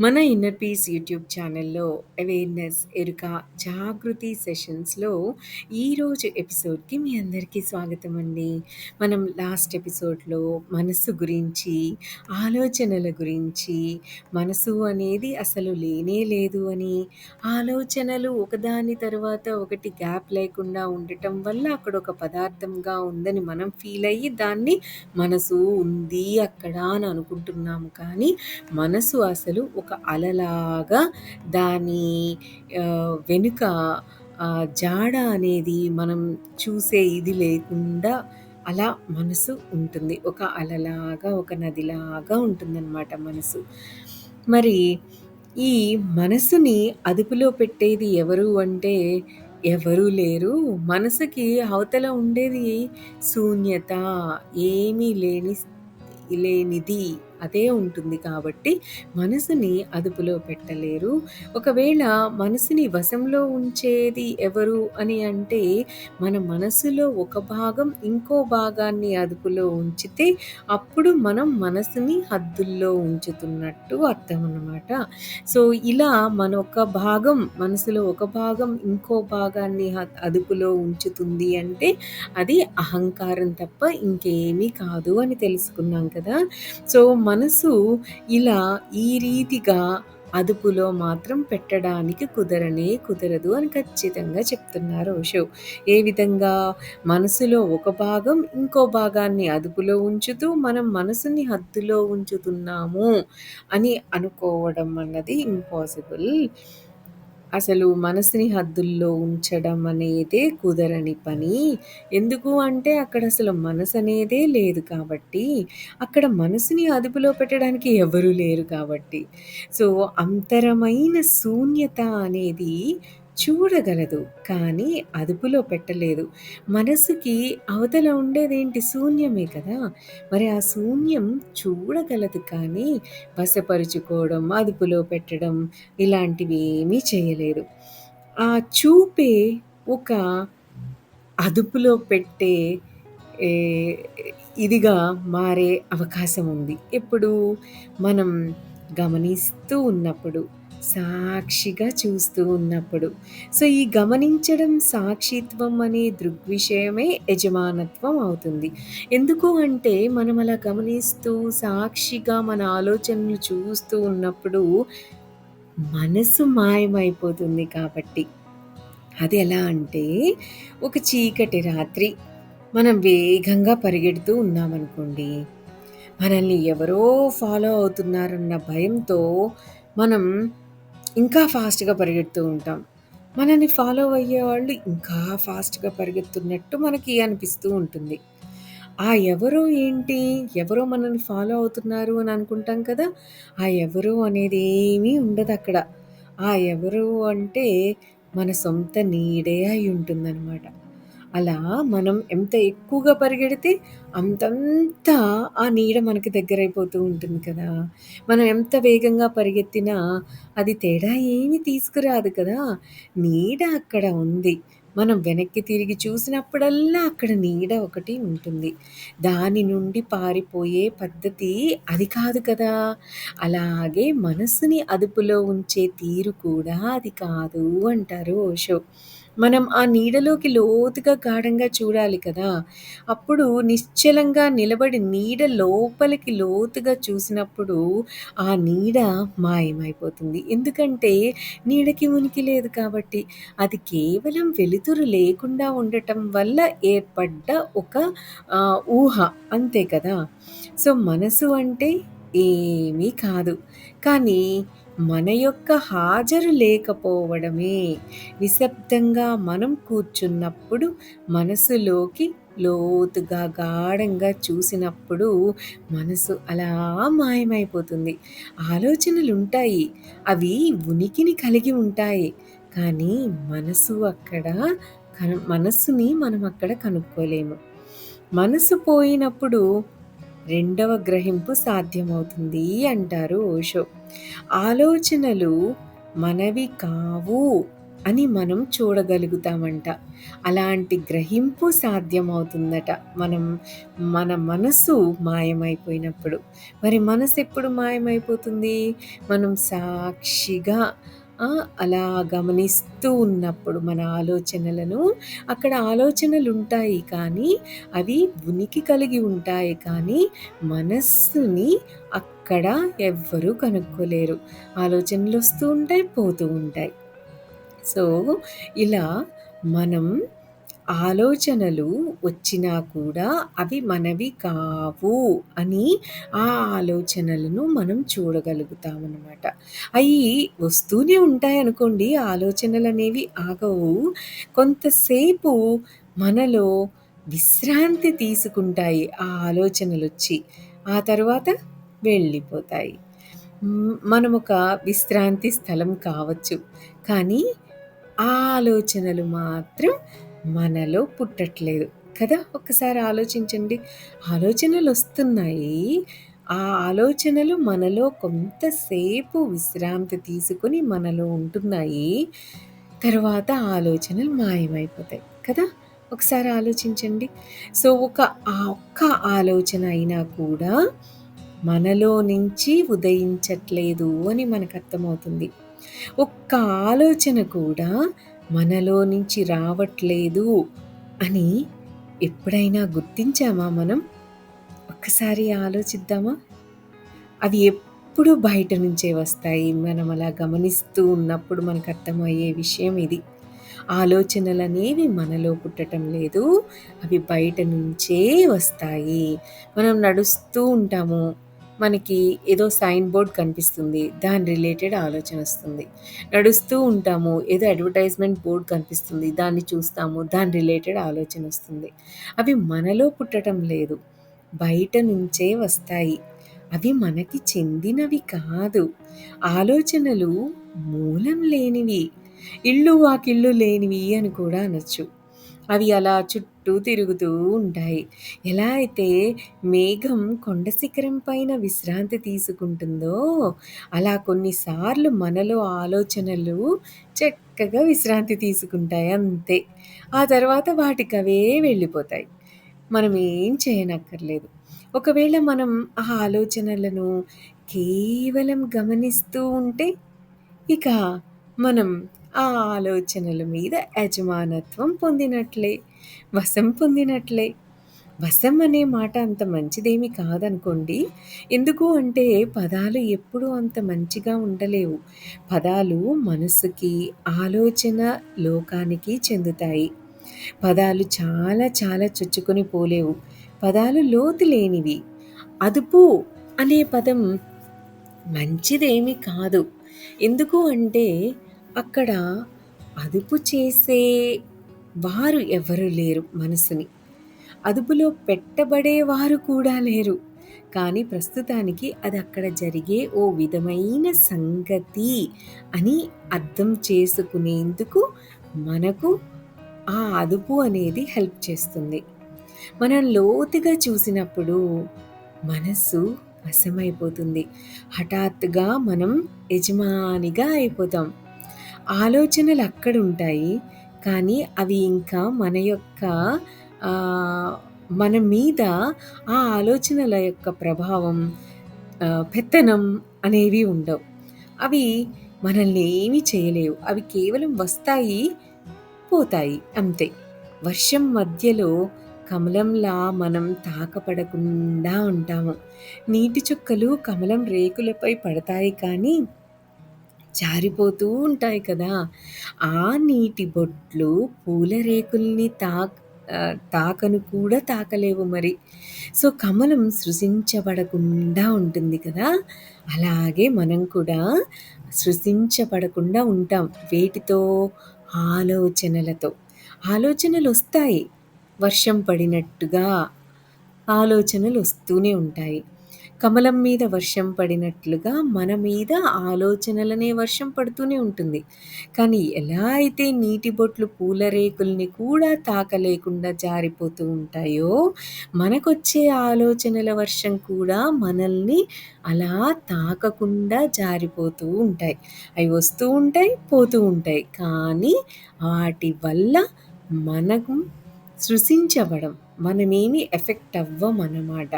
మన inner peace YouTube ఛానల్లో awareness ఎరుక జాగృతి సెషన్స్లో ఈరోజు ఎపిసోడ్కి మీ అందరికీ స్వాగతం అండి. మనం లాస్ట్ ఎపిసోడ్లో మనసు గురించి ఆలోచనల గురించి మనసు అనేది అసలు లేనే లేదు అని ఆలోచనలు ఒకదాని తర్వాత ఒకటి గ్యాప్ లేకుండా ఉండటం వల్ల అక్కడ ఒక పదార్థంగా ఉందని మనం ఫీల్ అయ్యి దాన్ని మనసు ఉంది అక్కడ అని అనుకుంటున్నాము. కానీ మనసు అసలు ఒక ఒక అలలాగా దాని వెనుక జాడ అనేది మనం చూసే ఇది లేకుండా అలా మనసు ఉంటుంది. ఒక అలలాగా ఒక నదిలాగా ఉంటుందన్నమాట మనసు. మరి ఈ మనసుని అదుపులో పెట్టేది ఎవరు అంటే ఎవరూ లేరు. మనసుకి అవతల ఉండేది శూన్యత ఏమీ లేని లేనిది అదే ఉంటుంది కాబట్టి మనసుని అదుపులో పెట్టలేరు. ఒకవేళ మనసుని వశంలో ఉంచేది ఎవరు అని అంటే మన మనసులో ఒక భాగం ఇంకో భాగాన్ని అదుపులో ఉంచితే అప్పుడు మనం మనసుని హద్దుల్లో ఉంచుతున్నట్టు అర్థం అన్నమాట సో ఇలా మన ఒక భాగం మనసులో ఒక భాగం ఇంకో భాగాన్ని అదుపులో ఉంచుతుంది అంటే అది అహంకారం తప్ప ఇంకేమీ కాదు అని తెలుసుకున్నాం కదా. సో మనసు ఇలా ఈ రీతిగా అదుపులో మాత్రం పెట్టడానికి కుదరనే కుదరదు అని ఖచ్చితంగా చెప్తున్నారు ఓషో ఏ విధంగా మనసులో ఒక భాగం ఇంకో భాగాన్ని అదుపులో ఉంచుతూ మనం మనసుని హద్దులో ఉంచుతున్నాము అని అనుకోవడం అన్నది ఇంపాసిబుల్ అసలు మనసుని హద్దుల్లో ఉంచడం అనేదే కుదరని పని. ఎందుకు అంటే అక్కడ అసలు మనసు అనేదే లేదు కాబట్టి. అక్కడ మనసుని అదుపులో పెట్టడానికి ఎవరూ లేరు కాబట్టి. సో, అంతరమైన శూన్యత అనేది చూడగలదు. కానీ అదుపులో పెట్టలేదు. మనసుకి అవతల ఉండేదేంటి? శూన్యమే కదా! మరి ఆ శూన్యం చూడగలదు కానీ వశపరుచుకోవడం, అదుపులో పెట్టడం ఇలాంటివి ఏమీ చేయలేదు. ఆ చూపే ఒక అదుపులో పెట్టే ఇదిగా మారే అవకాశం ఉంది. ఎప్పుడు? మనం గమనిస్తూ ఉన్నప్పుడు. సాక్షిగా చూస్తూ ఉన్నప్పుడు. సో, ఈ గమనించడం సాక్షిత్వం అనే దృగ్విషయమే యజమానత్వం అవుతుంది. ఎందుకు అంటే మనం అలా గమనిస్తూ సాక్షిగా మన ఆలోచనలు చూస్తూ ఉన్నప్పుడు మనసు మాయమైపోతుంది కాబట్టి. అది ఎలా అంటే ఒక చీకటి రాత్రి మనం వేగంగా పరిగెడుతూ ఉన్నామనుకోండి. మనల్ని ఎవరో ఫాలో అవుతున్నారన్న భయంతో మనం ఇంకా ఫాస్ట్‌గా పరిగెడుతూ ఉంటాం. మనల్ని ఫాలో అయ్యే వాళ్ళు ఇంకా ఫాస్ట్‌గా పరిగెత్తున్నట్టు మనకి అనిపిస్తూ ఉంటుంది. ఆ ఎవరో ఏంటి? ఎవరో మనల్ని ఫాలో అవుతున్నారు అని అనుకుంటాం కదా! ఆ ఎవరో అనేది ఏమీ ఉండదు అక్కడ ఆ ఎవరు అంటే మన సొంత నీడే అయి ఉంటుందనమాట. అలా మనం ఎంత ఎక్కువగా పరిగెడితే అంతంత ఆ నీడ మనకి దగ్గరైపోతూ ఉంటుంది కదా! మనం ఎంత వేగంగా పరిగెత్తినా అది తేడా ఏమి తీసుకురాదు కదా! నీడ అక్కడ ఉంది. మనం వెనక్కి తిరిగి చూసినప్పుడల్లా అక్కడ నీడ ఒకటి ఉంటుంది. దాని నుండి పారిపోయే పద్ధతి అది కాదు కదా! అలాగే మనస్సుని అదుపులో ఉంచే తీరు కూడా అది కాదు అంటారు ఓషో. మనం ఆ నీడలోకి లోతుగా గాఢంగా చూడాలి కదా! అప్పుడు నిశ్చలంగా నిలబడి నీడ లోపలికి లోతుగా చూసినప్పుడు ఆ నీడ మాయమైపోతుంది. ఎందుకంటే నీడకి ఉనికి లేదు కాబట్టి. అది కేవలం వెలుతురు లేకుండా ఉండటం వల్ల ఏర్పడ్డ ఒక ఊహ అంతే కదా! సో, మనసు అంటే ఏమీ కాదు. కానీ మన యొక్క హాజరు లేకపోవడమే. నిశ్శబ్దంగా మనం కూర్చున్నప్పుడు మనసులోకి లోతుగా గాఢంగా చూసినప్పుడు మనసు అలా మాయమైపోతుంది. ఆలోచనలు ఉంటాయి అవి ఉనికిని కలిగి ఉంటాయి. కానీ మనసు అక్కడ కను మనస్సుని మనం అక్కడ కనుక్కోలేము. మనసు పోయినప్పుడు రెండవ గ్రహింపు సాధ్యమవుతుంది అంటారు ఓషో. ఆలోచనలు మనవి కావు అని మనం చూడగలుగుతామంట. అలాంటి గ్రహింపు సాధ్యమవుతుందట. మనం మన మనసు మాయమైపోయినప్పుడు. మరి మనసు ఎప్పుడు మాయమైపోతుంది? మనం సాక్షిగా అలా గమనిస్తూ ఉన్నప్పుడు మన ఆలోచనలను అక్కడ ఆలోచనలు ఉంటాయి కానీ, అవి ఉనికి కలిగి ఉంటాయి కానీ, మనస్సుని అక్కడ ఎవ్వరూ కనుక్కోలేరు. ఆలోచనలు వస్తూ ఉంటాయి, పోతూ ఉంటాయి. సో, ఇలా మనం ఆలోచనలు వచ్చినా కూడా అవి మనవి కావు అని ఆ ఆలోచనలను మనం చూడగలుగుతాం అన్నమాట అవి వస్తూనే ఉంటాయి అనుకోండి ఆలోచనలు అనేవి ఆగవు. కొంతసేపు మనలో విశ్రాంతి తీసుకుంటాయి ఆ ఆలోచనలు వచ్చి ఆ తర్వాత వెళ్ళిపోతాయి. మనం ఒక విశ్రాంతి స్థలం కావచ్చు. కానీ ఆ ఆలోచనలు మాత్రం మనలో పుట్టట్లేదు. కదా! ఒకసారి ఆలోచించండి. ఆలోచనలు వస్తున్నాయి ఆ ఆలోచనలు మనలో కొంతసేపు విశ్రాంతి తీసుకొని మనలో ఉంటున్నాయి. తర్వాత ఆలోచనలు మాయమైపోతాయి. కదా! ఒకసారి ఆలోచించండి. సో, ఒక ఆ ఒక్క ఆలోచన అయినా కూడా మనలో నుంచి ఉదయించట్లేదు అని మనకు అర్థమవుతుంది ఒక్క ఆలోచన కూడా మనలో నుంచి రావట్లేదు అని ఎప్పుడైనా గుర్తించామా మనం? ఒక్కసారి ఆలోచిద్దామా? అవి ఎప్పుడు బయట నుంచే వస్తాయి. మనం అలా గమనిస్తూ ఉన్నప్పుడు మనకు అర్థమయ్యే విషయం ఇది. ఆలోచనలనేవి మనలో పుట్టటం లేదు. అవి బయట నుంచే వస్తాయి. మనం నడుస్తూ ఉంటాము. మనకి ఏదో సైన్ బోర్డ్ కనిపిస్తుంది. దాని రిలేటెడ్ ఆలోచన వస్తుంది నడుస్తూ ఉంటాము. ఏదో అడ్వర్టైజ్‌మెంట్ బోర్డ్ కనిపిస్తుంది. దాన్ని చూస్తాము. దాని రిలేటెడ్ ఆలోచన వస్తుంది అవి మనలో పుట్టటం లేదు. బయట నుంచే వస్తాయి. అవి మనకి చెందినవి కాదు. ఆలోచనలు మూలం లేనివి. ఇల్లు వాకిళ్ళు లేనివి అని కూడా అనొచ్చు. అవి అలా చుట్టూ తిరుగుతూ ఉంటాయి. ఎలా అయితే మేఘం కొండ శిఖరం పైన విశ్రాంతి తీసుకుంటుందో, అలా కొన్నిసార్లు మనలో ఆలోచనలు చక్కగా విశ్రాంతి తీసుకుంటాయి అంతే. ఆ తర్వాత వాటికవే వెళ్ళిపోతాయి. మనం ఏం చేయనక్కర్లేదు. ఒకవేళ మనం ఆ ఆలోచనలను కేవలం గమనిస్తూ ఉంటే, ఇక మనం ఆ ఆలోచనల మీద యజమానత్వం పొందినట్లే. వశం పొందినట్లే. వశం అనే మాట అంత మంచిదేమి కాదనుకోండి. ఎందుకు అంటే పదాలు ఎప్పుడూ అంత మంచిగా ఉండలేవు. పదాలు మనసుకి ఆలోచన లోకానికి చెందుతాయి. పదాలు చాలా చాలా చుచ్చుకొని పోలేవు. పదాలు లోతు లేనివి. అదుపు అనే పదం మంచిదేమి కాదు. ఎందుకు అంటే అక్కడ అదుపు చేసే వారు ఎవరు లేరు మనసుని. అదుపులో పెట్టబడేవారు కూడా లేరు. కానీ ప్రస్తుతానికి అది అక్కడ జరిగే ఓ విధమైన సంగతి అని అర్థం చేసుకునేందుకు మనకు ఆ అదుపు అనేది హెల్ప్ చేస్తుంది. మనం లోతుగా చూసినప్పుడు మనస్సు వశమైపోతుంది. హఠాత్తుగా మనం యజమానిగా అయిపోతాం. ఆలోచనలు అక్కడుంటాయి. కానీ అవి ఇంకా మన యొక్క మన మీద ఆ ఆలోచనల యొక్క ప్రభావం పెత్తనం అనేవి ఉండవు. అవి మనల్ని ఏమీ చేయలేవు. అవి కేవలం వస్తాయి, పోతాయి అంతే. వర్షం మధ్యలో కమలంలా మనం తాకపడకుండా ఉంటాము. నీటి చుక్కలు కమలం రేకులపై పడతాయి కానీ జారిపోతూ ఉంటాయి కదా! ఆ నీటి బొట్లు పూల రేకుల్ని తాక్ తాకను కూడా తాకలేవు మరి. సో, కమలం సృజించబడకుండా ఉంటుంది కదా! అలాగే మనం కూడా సృజించబడకుండా ఉంటాం. వేటితో? ఆలోచనలతో. ఆలోచనలు వస్తాయి వర్షం పడినట్టుగా ఆలోచనలు వస్తూనే ఉంటాయి. కమలం మీద వర్షం పడినట్లుగా మన మీద ఆలోచనలనే వర్షం పడుతూనే ఉంటుంది. కానీ ఎలా అయితే నీటి బొట్లు పూల రేకుల్ని కూడా తాకలేకుండా జారిపోతూ ఉంటాయో, మనకొచ్చే ఆలోచనల వర్షం కూడా మనల్ని అలా తాకకుండా జారిపోతూ ఉంటాయి. అవి వస్తూ ఉంటాయి, పోతూ ఉంటాయి. కానీ వాటి వల్ల మనకు సృశించబడం. మనమేమి ఎఫెక్ట్ అవ్వమనమాట.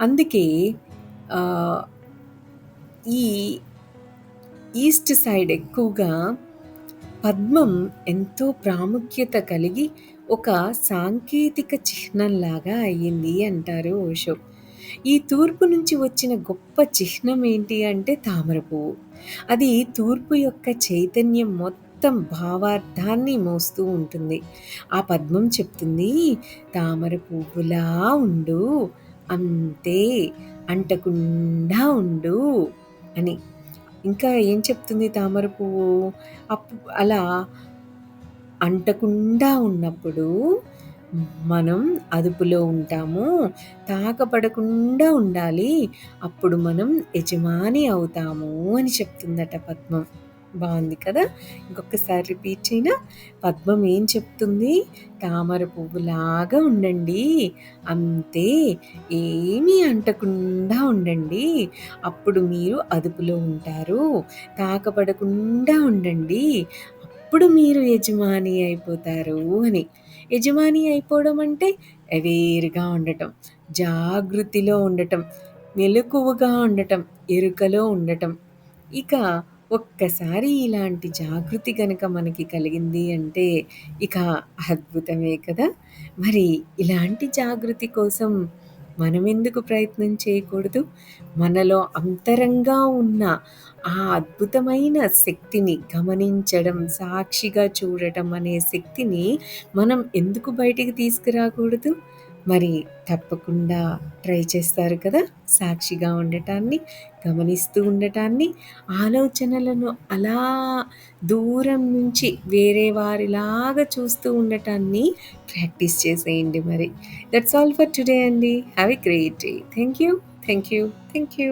అందుకే ఈ ఈస్ట్ సైడ్ ఎక్కువగా పద్మం ఎంతో ప్రాముఖ్యత కలిగి ఒక సాంకేతిక చిహ్నంలాగా అయ్యింది అంటారు ఓషో. ఈ తూర్పు నుంచి వచ్చిన గొప్ప చిహ్నం ఏంటి అంటే తామర పువ్వు. అది తూర్పు యొక్క చైతన్యం మొత్తం భావార్థాన్ని మోస్తూ ఉంటుంది. ఆ పద్మం చెప్తుంది తామర పువ్వులా ఉండు అంతే అంటకుండా ఉండు అని. ఇంకా ఏం చెప్తుంది తామర పువ్వు? అప్పు అలా అంటకుండా ఉన్నప్పుడు మనం అదుపులో ఉంటాము. తాకపడకుండా ఉండాలి. అప్పుడు మనం యజమాని అవుతాము అని చెప్తుందట పద్మం. బాగుంది కదా! ఇంకొకసారి రిపీట్ చేయనా? పద్మం ఏం చెప్తుంది? తామర పువ్వులాగా ఉండండి. అంతే. ఏమీ అంటకుండా ఉండండి. అప్పుడు మీరు అదుపులో ఉంటారు. తాకబడకుండా ఉండండి. అప్పుడు మీరు యజమాని అయిపోతారు అని. యజమాని అయిపోవడం అంటే అవేర్‌గా ఉండటం, జాగృతిలో ఉండటం, మెలకువగా ఉండటం, ఎరుకలో ఉండటం. ఇక ఒక్కసారి ఇలాంటి జాగృతి కనుక మనకి కలిగింది అంటే ఇక అద్భుతమే కదా! మరి ఇలాంటి జాగృతి కోసం మనం ఎందుకు ప్రయత్నం చేయకూడదు? మనలో అంతరంగా ఉన్న ఆ అద్భుతమైన శక్తిని గమనించడం, సాక్షిగా చూడటం అనే శక్తిని మనం ఎందుకు బయటికి తీసుకురాకూడదు? మరి తప్పకుండా ట్రై చేస్తారు కదా! సాక్షిగా ఉండటాన్ని, గమనిస్తూ ఉండటాన్ని, ఆలోచనలను అలా దూరం నుంచి వేరే వారిలాగా చూస్తూ ఉండటాన్ని ప్రాక్టీస్ చేసేయండి మరి. దట్స్ ఆల్ ఫర్ టుడే అండి. Have a great day. Thank you. Thank you. Thank you.